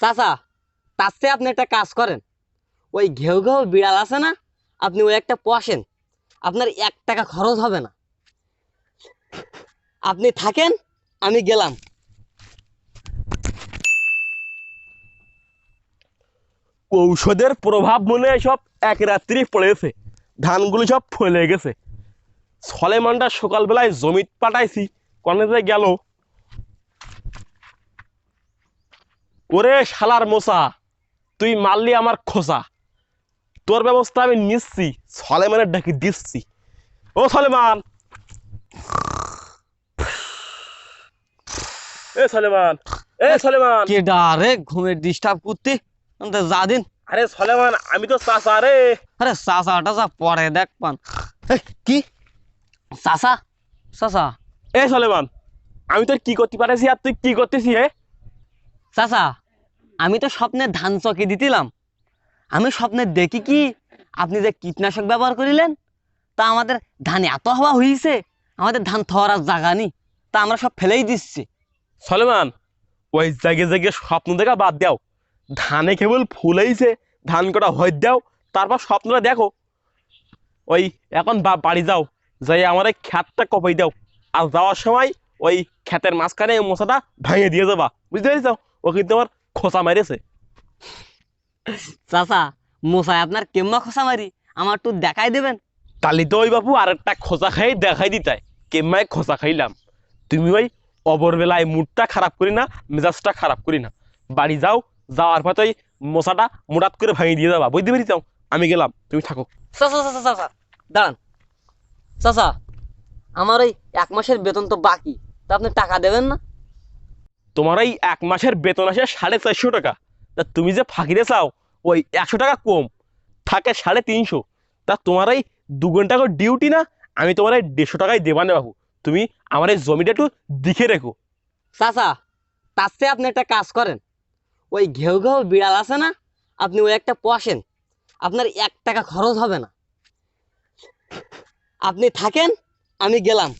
চাচা তার চেয়ে আপনি একটা কাজ করেন। ওই ঘেউ ঘেউ বিড়াল আছে না, আপনি ওই একটা পোষেন। আপনার এক টাকা খরচ হবে না। আপনি থাকেন, আমি গেলাম। ঔষধের প্রভাব মনে সব এক রাত্রি পড়েছে। ধানগুলো সব ফলে গেছে। সলেমানটা সকালবেলায় জমি পাঠাইছি কনেতে গেল। ওরে শালার মশা তুই মারলি আমার খোসা তোর ব্যবস্থা আমি নিচ্ছি সলেমানের ডাকি দিচ্ছি। ও সলেমান! এ সলেমান এ সলেমান! কে ডারে ঘুমের ডিস্টার্ব করতে? যা দিন। আরে সলেমান আমি তো চাষা রে। আরে চাচা টাচা পরে দেখ পান। কি? চাচা? চাচা? এ সলেমান আমি তোর কি করতে পারেছি আর তুই কি করতেছি হে চাচা, আমি তো স্বপ্নে ধান চকি দিতিলাম। আমি স্বপ্নে দেখি কি, আপনি যে কীটনাশক ব্যবহার করিলেন, তা আমাদের ধান এত হওয়া হয়েছে আমাদের ধান থওয়ার আর জায়গা নেই, তা আমরা সব ফেলেই দিচ্ছি। সলেমান, ওই জায়গায় জায়গায় স্বপ্ন দেখা বাদ দাও। ধানে কেবল ফুলেইছে ধান কটা হয়ে দাও, তারপর স্বপ্নটা দেখো। ওই এখন বাড়ি যাও যাই আমার এই খ্যাতটা কপাই দাও, আর যাওয়ার সময় ওই ক্ষেতের মাঝখানে মশাটা ভেঙে দিয়ে যাবা। বুঝতে পেরেছ? ও কিন্তু আমার খোসা মেরেছে চাচা মশাই আপনার কেম্মা খোসা মারি? আমার একটু দেখাই দেবেন। তালি তো ওই বাপু আর একটা খোসা খাই দেখাই দিতাই কেম্মায় খোসা খাইলাম? তুমি ওই অবরবেলায় মুডটা খারাপ করি না মেজাজটা খারাপ করি না। বাড়ি যাও যাওয়ার পথে ওই মশাটা মুরাত করে ভাঙিয়ে দিয়ে যাবা। বুঝতে পেরেছ? আমি গেলাম তুমি থাকো। চাচা চাচা চাচা দাঁড়ান। চাচা আমার ওই এক মাসের বেতন তো বাকি। তা আপনি টাকা দেবেন না? তোমার এই এক মাসের বেতন আসে সাড়ে চারশো টাকা। তা তুমি যে ফাঁকিতে চাও, ওই একশো টাকা কম, থাকে সাড়ে তিনশো। তা তোমার এই দু ঘণ্টা করে ডিউটি না, আমি তোমার এই দেড়শো টাকায় দেবানে বাবু তুমি আমার এই জমিটা একটু দেখে রেখো। চাচা তার চেয়ে আপনি একটা কাজ করেন। ওই ঘেউ ঘেউ বিড়াল আছে না, আপনি ওই একটা পোষেন। আপনার এক টাকা খরচ হবে না। আপনি থাকেন, আমি গেলাম।